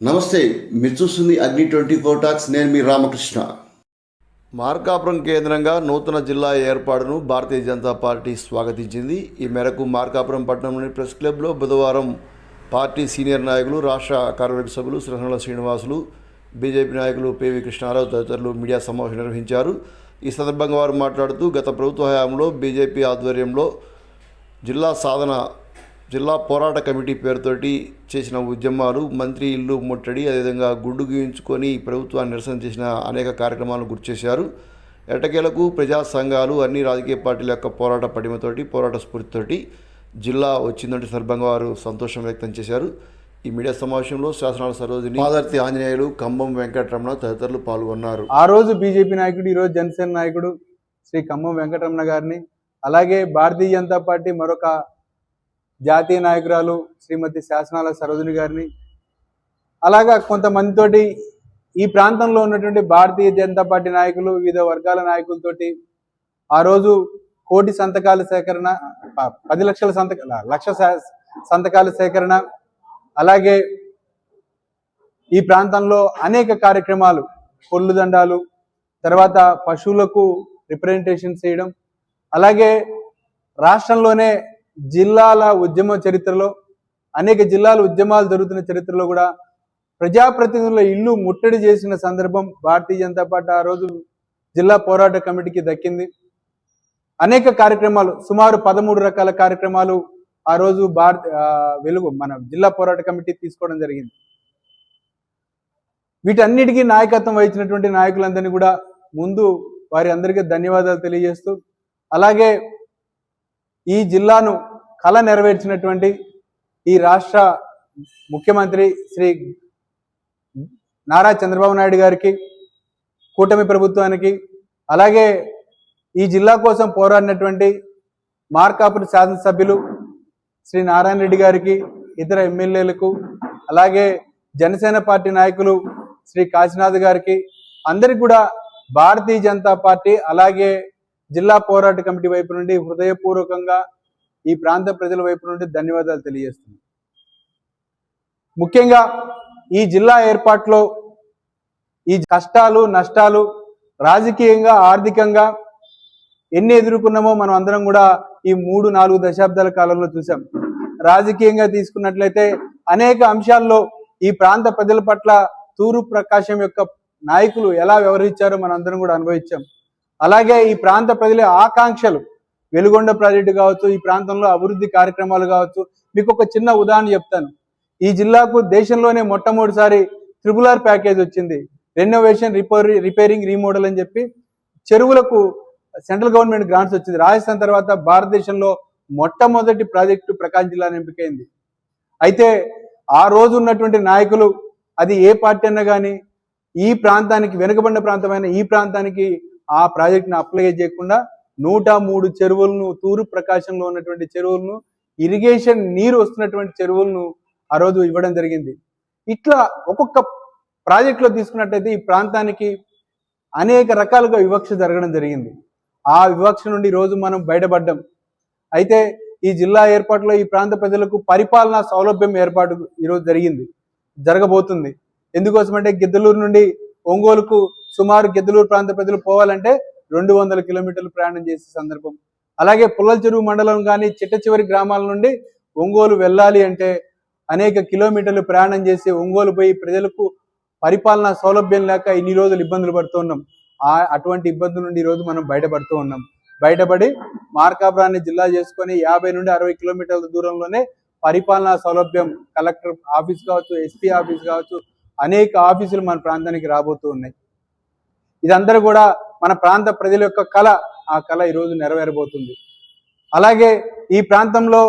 నమస్తే మీరు చూస్తుంది అగ్ని ట్వంటీ ఫోర్ టాక్స్ నేను మీ రామకృష్ణ. మార్కాపురం కేంద్రంగా నూతన జిల్లా ఏర్పాటును భారతీయ జనతా పార్టీ స్వాగతించింది. ఈ మేరకు మార్కాపురం పట్టణంలోని ప్రెస్ క్లబ్లో బుధవారం పార్టీ సీనియర్ నాయకులు రాష్ట్ర కార్యవర్గ సభ్యులు శ్రీహనుల శ్రీనివాసులు బీజేపీ నాయకులు పివి కృష్ణారావు తదితరులు మీడియా సమావేశం నిర్వహించారు. ఈ సందర్భంగా వారు మాట్లాడుతూ గత ప్రభుత్వ హయాంలో బీజేపీ ఆధ్వర్యంలో జిల్లా సాధన జిల్లా పోరాట కమిటీ పేరుతోటి చేసిన ఉద్యమాలు మంత్రి ఇల్లు ముట్టడి అదేవిధంగా గుడ్డు గీయించుకొని ప్రభుత్వాన్ని నిరసన చేసిన అనేక కార్యక్రమాలను గుర్తు చేశారు. ఎటకేలకు ప్రజా సంఘాలు అన్ని రాజకీయ పార్టీల యొక్క పోరాట పటిమతోటి పోరాట స్ఫూర్తితోటి జిల్లా వచ్చిందంటే సందర్భంగా వారు సంతోషం వ్యక్తం చేశారు. ఈ మీడియా సమావేశంలో శాసనాల సరోజిని మాదర్తి ఆంజనేయులు ఖమ్మం వెంకటరమణ తదితరులు పాల్గొన్నారు. ఆ రోజు బీజేపీ నాయకుడు ఈరోజు జనసేన నాయకుడు శ్రీ ఖమ్మం వెంకటరమణ గారిని అలాగే భారతీయ జనతా పార్టీ మరొక జాతీయ నాయకురాలు శ్రీమతి శాసనాల సరోజిని గారిని అలాగా కొంతమందితోటి ఈ ప్రాంతంలో ఉన్నటువంటి భారతీయ జనతా పార్టీ నాయకులు వివిధ వర్గాల నాయకులతోటి ఆ రోజు కోటి సంతకాల సేకరణ ప- పది లక్షల సంతకాల లక్ష సంతకాల సేకరణ అలాగే ఈ ప్రాంతంలో అనేక కార్యక్రమాలు కొల్లు దండాలు తర్వాత పశువులకు రిప్రజెంటేషన్ చేయడం అలాగే రాష్ట్రంలోనే జిల్లాల ఉద్యమ చరిత్రలో అనేక జిల్లాల ఉద్యమాలు జరుగుతున్న చరిత్రలో కూడా ప్రజాప్రతినిధుల ఇల్లు ముట్టడి చేసిన సందర్భం భారతీయ జనతా పార్టీ ఆ రోజు జిల్లా పోరాట కమిటీకి దక్కింది. అనేక కార్యక్రమాలు సుమారు పదమూడు రకాల కార్యక్రమాలు ఆ రోజు భారత వెలుగు మన జిల్లా పోరాట కమిటీ తీసుకోవడం జరిగింది. వీటన్నిటికీ నాయకత్వం వహించినటువంటి నాయకులందరినీ కూడా ముందు వారి అందరికీ ధన్యవాదాలు తెలియజేస్తూ అలాగే ఈ జిల్లాను కళ నెరవేర్చినటువంటి ఈ రాష్ట్ర ముఖ్యమంత్రి శ్రీ నారా చంద్రబాబు నాయుడు గారికి కూటమి ప్రభుత్వానికి అలాగే ఈ జిల్లా కోసం పోరాడినటువంటి మార్కాపురి శాసనసభ్యులు శ్రీ నారాయణ రెడ్డి గారికి ఇతర ఎమ్మెల్యేలకు అలాగే జనసేన పార్టీ నాయకులు శ్రీ కాశీనాథ్ గారికి అందరికి కూడా భారతీయ జనతా పార్టీ అలాగే జిల్లా పోరాట కమిటీ వైపు నుండి హృదయపూర్వకంగా ఈ ప్రాంత ప్రజల వైపు నుండి ధన్యవాదాలు తెలియజేస్తున్నాను ముఖ్యంగా ఈ జిల్లా ఏర్పాటులో ఈ కష్టాలు నష్టాలు రాజకీయంగా ఆర్థికంగా ఎన్ని ఎదుర్కొన్నామో మనం అందరం కూడా ఈ మూడు నాలుగు దశాబ్దాల కాలంలో చూసాం రాజకీయంగా తీసుకున్నట్లయితే అనేక అంశాల్లో ఈ ప్రాంత ప్రజల పట్ల తూరు ప్రకాశం యొక్క నాయకులు ఎలా వ్యవహరించారో మనం అందరం కూడా అనుభవించాం. అలాగే ఈ ప్రాంత ప్రజల ఆకాంక్షలు వెలుగొండ ప్రాజెక్టు కావచ్చు ఈ ప్రాంతంలో అభివృద్ధి కార్యక్రమాలు కావచ్చు. మీకు ఒక చిన్న ఉదాహరణ చెప్తాను. ఈ జిల్లాకు దేశంలోనే మొట్టమొదటిసారి ట్రిపుల్ ఆర్ ప్యాకేజ్ వచ్చింది. రెనోవేషన్ రిపేర్ రిపేరింగ్ రీమోడల్ అని చెప్పి చెరువులకు సెంట్రల్ గవర్నమెంట్ గ్రాంట్స్ వచ్చింది. రాజస్థాన్ తర్వాత భారతదేశంలో మొట్టమొదటి ప్రాజెక్టు ప్రకాశం జిల్లా ఎంపికైంది. అయితే ఆ రోజు ఉన్నటువంటి నాయకులు అది ఏ పార్టీ అన్నా కానీ ఈ ప్రాంతానికి వెనుకబడిన ప్రాంతమైన ఈ ప్రాంతానికి ఆ ప్రాజెక్టును అప్లై చేయకుండా నూట మూడు చెరువులను తూరు ప్రకాశంలో ఉన్నటువంటి చెరువులను ఇరిగేషన్ నీరు వస్తున్నటువంటి చెరువులను ఆ రోజు ఇవ్వడం జరిగింది. ఇట్లా ఒక్కొక్క ప్రాజెక్టులో తీసుకున్నట్టయితే ఈ ప్రాంతానికి అనేక రకాలుగా వివక్ష జరగడం జరిగింది. ఆ వివక్ష నుండి రోజు మనం బయటపడ్డాం. అయితే ఈ జిల్లా ఏర్పాటులో ఈ ప్రాంత ప్రజలకు పరిపాలనా సౌలభ్యం ఏర్పాటు ఈరోజు జరిగింది జరగబోతుంది. ఎందుకోసమంటే గిద్దలూరు నుండి ఒంగోలుకు సుమారు గిద్దలూరు ప్రాంత ప్రజలు పోవాలంటే రెండు వందల కిలోమీటర్లు ప్రయాణం చేసే సందర్భం. అలాగే పుల్లల చెరువు మండలం కానీ చిట్ట చివరి గ్రామాల నుండి ఒంగోలు వెళ్ళాలి అంటే అనేక కిలోమీటర్లు ప్రయాణం చేసి ఒంగోలు పోయి ప్రజలకు పరిపాలనా సౌలభ్యం లేక ఇన్ని రోజులు ఇబ్బందులు పడుతున్నాం ఆ అటువంటి ఇబ్బందుల నుండి ఈ రోజు మనం బయటపడుతూ ఉన్నాం. బయటపడి మార్కాపురాన్ని జిల్లా చేసుకొని యాభై నుండి అరవై కిలోమీటర్ల దూరంలోనే పరిపాలనా సౌలభ్యం కలెక్టర్ ఆఫీస్ కావచ్చు ఎస్పీ ఆఫీస్ కావచ్చు అనేక ఆఫీసులు మన ప్రాంతానికి రాబోతూ ఉన్నాయి. ఇదంతా కూడా మన ప్రాంత ప్రజల యొక్క కళ ఆ కళ ఈరోజు నెరవేరబోతుంది. అలాగే ఈ ప్రాంతంలో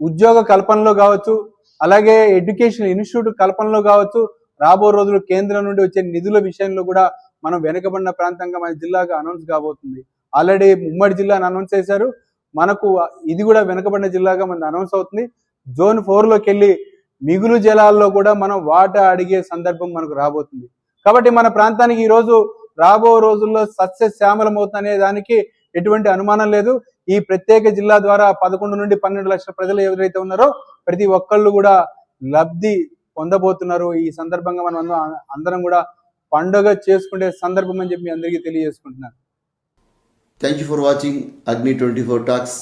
ఉద్యోగ కల్పనలో కావచ్చు అలాగే ఎడ్యుకేషన్ ఇన్స్టిట్యూట్ కల్పనలో కావచ్చు రాబో రోజులు కేంద్రం నుండి వచ్చే నిధుల విషయంలో కూడా మనం వెనుకబడిన ప్రాంతంగా మన జిల్లాగా అనౌన్స్ కాబోతుంది. ఆల్రెడీ ఉమ్మడి జిల్లాను అనౌన్స్ చేశారు. మనకు ఇది కూడా వెనుకబడిన జిల్లాగా మనది అనౌన్స్ అవుతుంది. జోన్ ఫోర్లోకి వెళ్ళి మిగులు జలాల్లో కూడా మనం వాటా అడిగే సందర్భం మనకు రాబోతుంది. కాబట్టి మన ప్రాంతానికి ఈరోజు రాబో రోజుల్లో సస్యశ్యామలం శ్యామలమవుతుందనే దానికి ఎటువంటి అనుమానం లేదు. ఈ ప్రత్యేక జిల్లా ద్వారా పదకొండు నుండి పన్నెండు లక్షల ప్రజలు ఎవరైతే ఉన్నారో ప్రతి ఒక్కళ్ళు కూడా లబ్ధి పొందబోతున్నారు. ఈ సందర్భంగా మనం అందరం కూడా పండుగ చేసుకునే సందర్భం అని చెప్పి అందరికీ తెలియజేసుకుంటున్నాను. Thank you for watching Agni twenty four talks